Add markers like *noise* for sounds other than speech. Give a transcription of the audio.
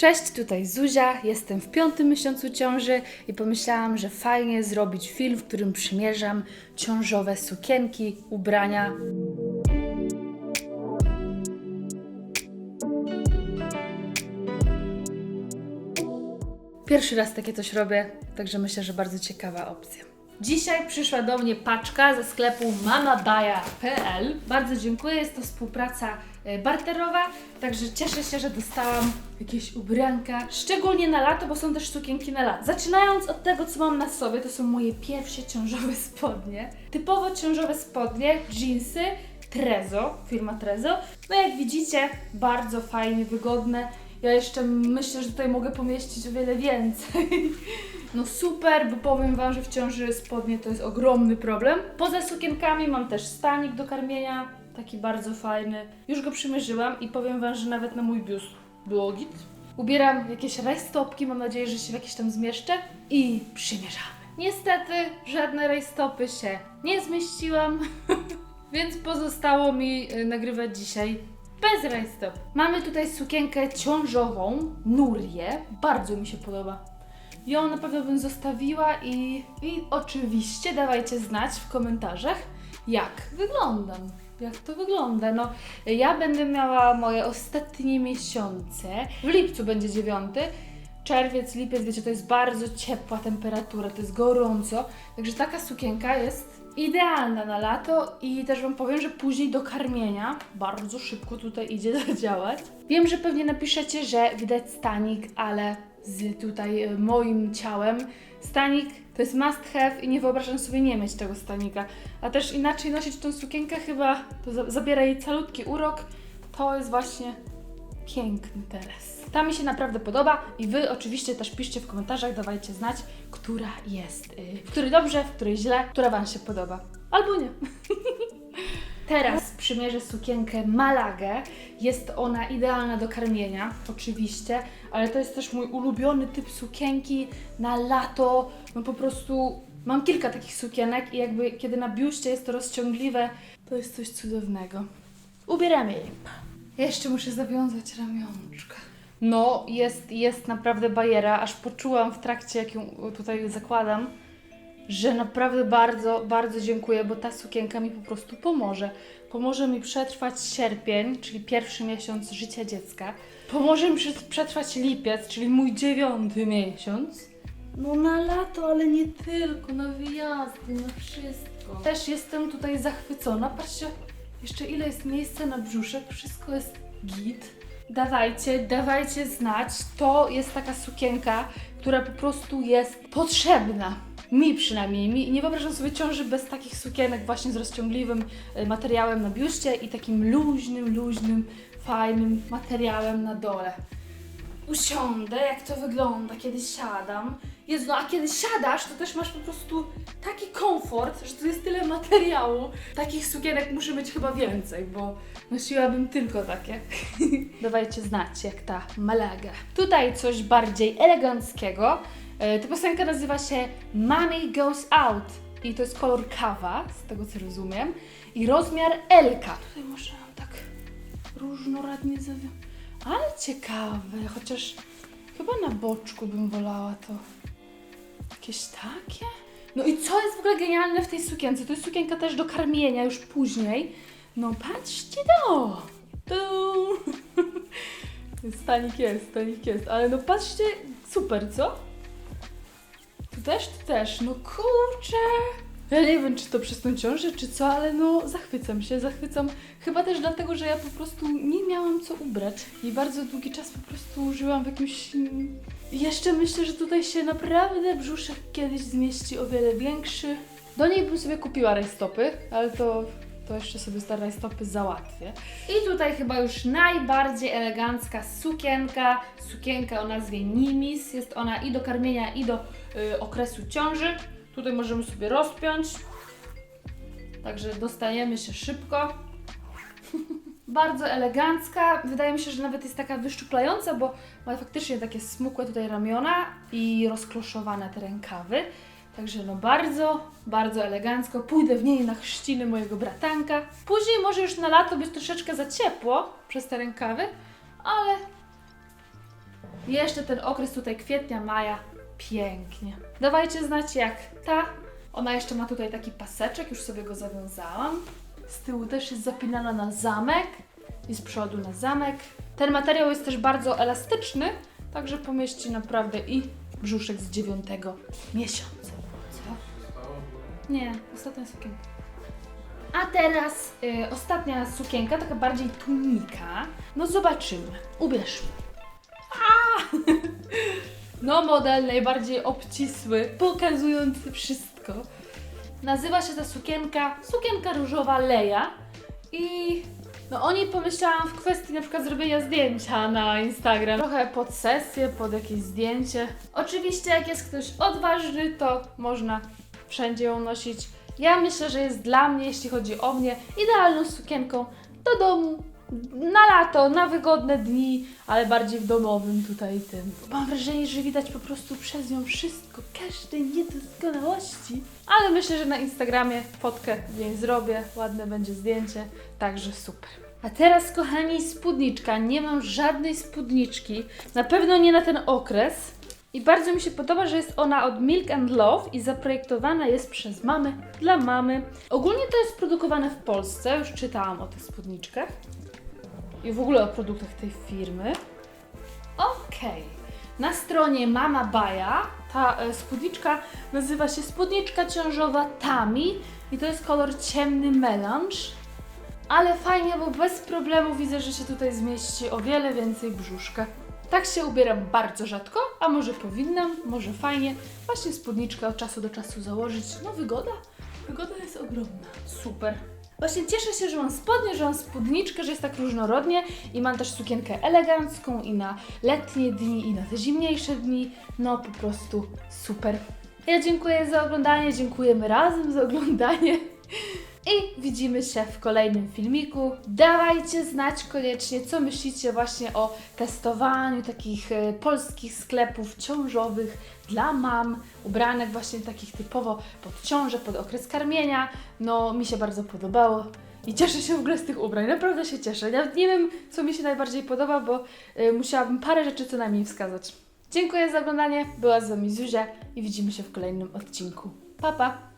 Cześć, tutaj Zuzia, jestem w piątym miesiącu ciąży i pomyślałam, że fajnie zrobić film, w którym przymierzam ciążowe sukienki, ubrania. Pierwszy raz takie coś robię, także myślę, że bardzo ciekawa opcja. Dzisiaj przyszła do mnie paczka ze sklepu mamabaya.pl. Bardzo dziękuję, jest to współpraca e, barterowa, także cieszę się, że dostałam jakieś ubranka, szczególnie na lato, bo są też sukienki na lato. Zaczynając od tego, co mam na sobie, to są moje pierwsze ciążowe *laughs* spodnie. Typowo ciążowe spodnie, jeansy, Trezo, firma Trezo. No jak widzicie, bardzo fajnie, wygodne. Ja jeszcze myślę, że tutaj mogę pomieścić o wiele więcej. *laughs* No super, bo powiem Wam, że w ciąży spodnie to jest ogromny problem. Poza sukienkami mam też stanik do karmienia, taki bardzo fajny. Już go przymierzyłam i powiem Wam, że nawet na mój biust było git. Ubieram jakieś rajstopki, mam nadzieję, że się w jakieś tam zmieszczę i przymierzamy. Niestety żadne rajstopy się nie zmieściłam, *laughs* więc pozostało mi y, nagrywać dzisiaj bez rajstop. Mamy tutaj sukienkę ciążową, Nurię. Bardzo mi się podoba. Ją na pewno bym zostawiła i, i oczywiście dawajcie znać w komentarzach, jak wyglądam. Jak to wygląda? No, ja będę miała moje ostatnie miesiące. W lipcu będzie dziewiąty. Czerwiec, lipiec, wiecie, to jest bardzo ciepła temperatura, to jest gorąco. Także taka sukienka jest idealna na lato i też Wam powiem, że później do karmienia bardzo szybko tutaj *laughs* idzie zadziałać. Wiem, że pewnie napiszecie, że widać stanik, ale z tutaj e, moim ciałem. Stanik to jest must have i nie wyobrażam sobie nie mieć tego stanika. A też inaczej nosić tą sukienkę chyba to za- zabiera jej calutki urok. To jest właśnie piękny teraz. Ta mi się naprawdę podoba i Wy oczywiście też piszcie w komentarzach, dawajcie znać, która jest, yy, w której dobrze, w której źle, która Wam się podoba. Albo nie. *laughs* Teraz przymierzę sukienkę Malagę. Jest ona idealna do karmienia, oczywiście, ale to jest też mój ulubiony typ sukienki na lato. No po prostu mam kilka takich sukienek i jakby kiedy na biuście jest to rozciągliwe, to jest coś cudownego. Ubieramy jej. Jeszcze muszę zawiązać ramionczka. No, jest, jest naprawdę bajera, aż poczułam w trakcie, jak ją tutaj zakładam, że naprawdę bardzo, bardzo dziękuję, bo ta sukienka mi po prostu pomoże. Pomoże mi przetrwać sierpień, czyli pierwszy miesiąc życia dziecka. Pomoże mi przet- przetrwać lipiec, czyli mój dziewiąty miesiąc. No na lato, ale nie tylko, na wyjazdy, na wszystko. Też jestem tutaj zachwycona. Patrzcie, jeszcze ile jest miejsca na brzuszek, wszystko jest git. Dawajcie, dawajcie znać. To jest taka sukienka, która po prostu jest potrzebna. Mi przynajmniej. Mi, nie wyobrażam sobie ciąży bez takich sukienek właśnie z rozciągliwym e, materiałem na biuście i takim luźnym, luźnym, fajnym materiałem na dole. Usiądę, jak to wygląda, kiedy siadam. No a kiedy siadasz, to też masz po prostu taki komfort, że tu jest tyle materiału. Takich sukienek muszę mieć chyba więcej, bo nosiłabym tylko takie. *laughs* Dawajcie znać, jak ta Malaga. Tutaj coś bardziej eleganckiego. E, Ta piosenka nazywa się Mommy Goes Out i to jest kolor kawa, z tego co rozumiem, i rozmiar Elka. Tutaj można tak różnorodnie zawiązać. Ale ciekawe, chociaż chyba na boczku bym wolała to. Jakieś takie? No i co jest w ogóle genialne w tej sukience? To jest sukienka też do karmienia już później. No patrzcie! Tu! Stanik *laughs* jest, stanik jest, ale no patrzcie, super, co? Tu też, tu też, no kurczę! Ja nie wiem, czy to przez tą ciążę, czy co, ale no zachwycam się, zachwycam. Chyba też dlatego, że ja po prostu nie miałam co ubrać i bardzo długi czas po prostu żyłam w jakimś... Jeszcze myślę, że tutaj się naprawdę brzuszek kiedyś zmieści o wiele większy. Do niej bym sobie kupiła rajstopy, ale to, to jeszcze sobie te rajstopy załatwię. I tutaj chyba już najbardziej elegancka sukienka, sukienka o nazwie Nimis. Jest ona i do karmienia, i do y, okresu ciąży. Tutaj możemy sobie rozpiąć. Także dostajemy się szybko. *laughs* Bardzo elegancka. Wydaje mi się, że nawet jest taka wyszczuplająca, bo ma faktycznie takie smukłe tutaj ramiona i rozkloszowane te rękawy. Także no bardzo, bardzo elegancko. Pójdę w niej na chrzciny mojego bratanka. Później może już na lato być troszeczkę za ciepło przez te rękawy, ale Jeszcze ten okres tutaj kwietnia, maja. Pięknie. Dawajcie znać jak ta. Ona jeszcze ma tutaj taki paseczek, już sobie go zawiązałam. Z tyłu też jest zapinana na zamek i z przodu na zamek. Ten materiał jest też bardzo elastyczny, także pomieści naprawdę i brzuszek z dziewiątego miesiąca. Co? Nie, ostatnia sukienka. A teraz y, ostatnia sukienka, taka bardziej tunika. No zobaczymy. Ubierzmy. *laughs* No model najbardziej obcisły, pokazujący wszystko. Nazywa się ta sukienka sukienka różowa Leja i no o niej pomyślałam w kwestii na przykład zrobienia zdjęcia na Instagram. Trochę pod sesję, pod jakieś zdjęcie. Oczywiście jak jest ktoś odważny, to można wszędzie ją nosić. Ja myślę, że jest dla mnie, jeśli chodzi o mnie, idealną sukienką do domu, na lato, na wygodne dni, ale bardziej w domowym tutaj tym. Mam wrażenie, że widać po prostu przez nią wszystko, każde niedoskonałości. Ale myślę, że na Instagramie fotkę z niej zrobię, ładne będzie zdjęcie, także super. A teraz, kochani, spódniczka. Nie mam żadnej spódniczki, na pewno nie na ten okres. I bardzo mi się podoba, że jest ona od Milk and Love i zaprojektowana jest przez mamy dla mamy. Ogólnie to jest produkowane w Polsce, już czytałam o tych spódniczkach i w ogóle o produktach tej firmy. Okej. Na stronie Mama Baja ta e, spódniczka nazywa się spódniczka ciążowa Tami i to jest kolor ciemny melanż. Ale fajnie, bo bez problemu widzę, że się tutaj zmieści o wiele więcej brzuszka. Tak się ubieram bardzo rzadko, a może powinnam, może fajnie. Właśnie spódniczkę od czasu do czasu założyć. No wygoda, wygoda jest ogromna. Super. Właśnie cieszę się, że mam spodnie, że mam spódniczkę, że jest tak różnorodnie i mam też sukienkę elegancką i na letnie dni, i na te zimniejsze dni. No po prostu super. Ja dziękuję za oglądanie, dziękujemy razem za oglądanie. I widzimy się w kolejnym filmiku. Dawajcie znać koniecznie, co myślicie właśnie o testowaniu takich e, polskich sklepów ciążowych dla mam, ubranek właśnie takich typowo pod ciążę, pod okres karmienia. No, mi się bardzo podobało. I cieszę się w ogóle z tych ubrań, naprawdę się cieszę. Nawet nie wiem, co mi się najbardziej podoba, bo y, musiałabym parę rzeczy co najmniej wskazać. Dziękuję za oglądanie, była z Wami Zuzia i widzimy się w kolejnym odcinku. Pa, pa!